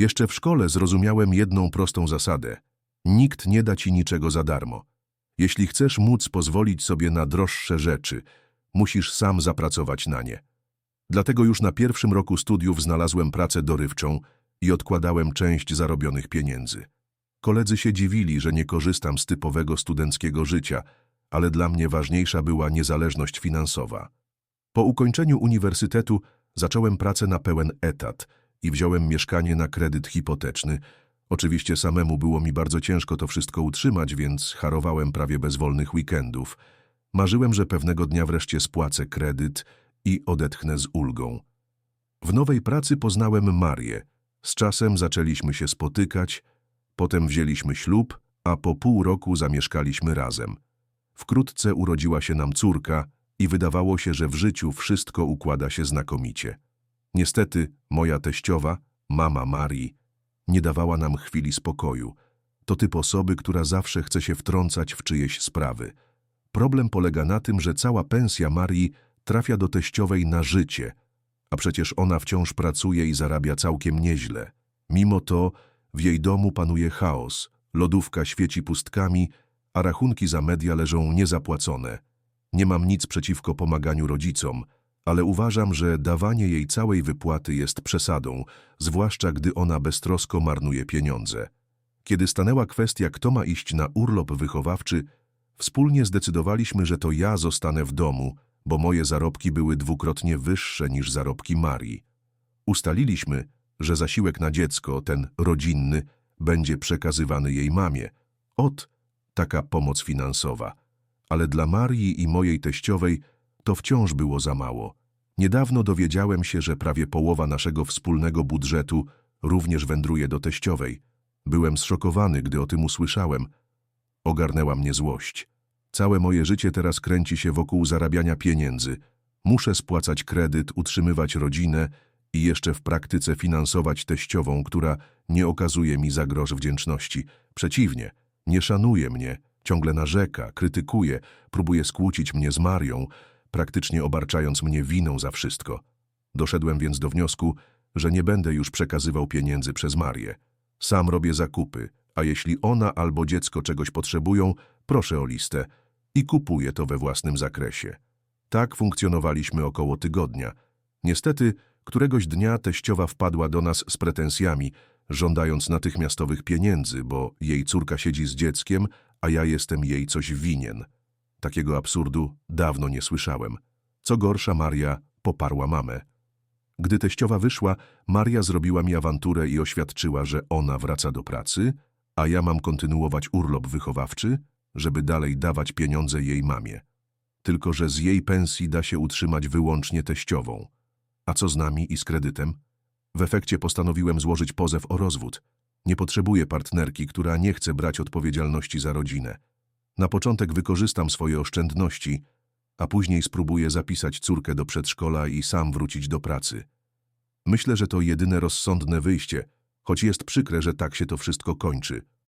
Jeszcze w szkole zrozumiałem jedną prostą zasadę. Nikt nie da ci niczego za darmo. Jeśli chcesz móc pozwolić sobie na droższe rzeczy, musisz sam zapracować na nie. Dlatego już na pierwszym roku studiów znalazłem pracę dorywczą i odkładałem część zarobionych pieniędzy. Koledzy się dziwili, że nie korzystam z typowego studenckiego życia, ale dla mnie ważniejsza była niezależność finansowa. Po ukończeniu uniwersytetu zacząłem pracę na pełen etat i wziąłem mieszkanie na kredyt hipoteczny. Oczywiście samemu było mi bardzo ciężko to wszystko utrzymać, więc harowałem prawie bez wolnych weekendów. Marzyłem, że pewnego dnia wreszcie spłacę kredyt i odetchnę z ulgą. W nowej pracy poznałem Marię. Z czasem zaczęliśmy się spotykać, potem wzięliśmy ślub, a po pół roku zamieszkaliśmy razem. Wkrótce urodziła się nam córka i wydawało się, że w życiu wszystko układa się znakomicie. Niestety moja teściowa, mama Marii, nie dawała nam chwili spokoju. To typ osoby, która zawsze chce się wtrącać w czyjeś sprawy. Problem polega na tym, że cała pensja Marii trafia do teściowej na życie, a przecież ona wciąż pracuje i zarabia całkiem nieźle. Mimo to w jej domu panuje chaos, lodówka świeci pustkami, a rachunki za media leżą niezapłacone. Nie mam nic przeciwko pomaganiu rodzicom, ale uważam, że dawanie jej całej wypłaty jest przesadą, zwłaszcza gdy ona beztrosko marnuje pieniądze. Kiedy stanęła kwestia, kto ma iść na urlop wychowawczy, wspólnie zdecydowaliśmy, że to ja zostanę w domu, bo moje zarobki były dwukrotnie wyższe niż zarobki Marii. Ustaliliśmy, że zasiłek na dziecko, ten rodzinny, będzie przekazywany jej mamie. Ot, taka pomoc finansowa. Ale dla Marii i mojej teściowej to wciąż było za mało. Niedawno dowiedziałem się, że prawie połowa naszego wspólnego budżetu również wędruje do teściowej. Byłem zszokowany, gdy o tym usłyszałem. Ogarnęła mnie złość. Całe moje życie teraz kręci się wokół zarabiania pieniędzy. Muszę spłacać kredyt, utrzymywać rodzinę i jeszcze w praktyce finansować teściową, która nie okazuje mi za grosz wdzięczności. Przeciwnie, nie szanuje mnie, ciągle narzeka, krytykuje, próbuje skłócić mnie z Marią, praktycznie obarczając mnie winą za wszystko. Doszedłem więc do wniosku, że nie będę już przekazywał pieniędzy przez Marię. Sam robię zakupy, a jeśli ona albo dziecko czegoś potrzebują, proszę o listę i kupuję to we własnym zakresie. Tak funkcjonowaliśmy około tygodnia. Niestety, któregoś dnia teściowa wpadła do nas z pretensjami, żądając natychmiastowych pieniędzy, bo jej córka siedzi z dzieckiem, a ja jestem jej coś winien. Takiego absurdu dawno nie słyszałem. Co gorsza, Maria poparła mamę. Gdy teściowa wyszła, Maria zrobiła mi awanturę i oświadczyła, że ona wraca do pracy, a ja mam kontynuować urlop wychowawczy, żeby dalej dawać pieniądze jej mamie. Tylko, że z jej pensji da się utrzymać wyłącznie teściową. A co z nami i z kredytem? W efekcie postanowiłem złożyć pozew o rozwód. Nie potrzebuję partnerki, która nie chce brać odpowiedzialności za rodzinę. Na początek wykorzystam swoje oszczędności, a później spróbuję zapisać córkę do przedszkola i sam wrócić do pracy. Myślę, że to jedyne rozsądne wyjście, choć jest przykre, że tak się to wszystko kończy.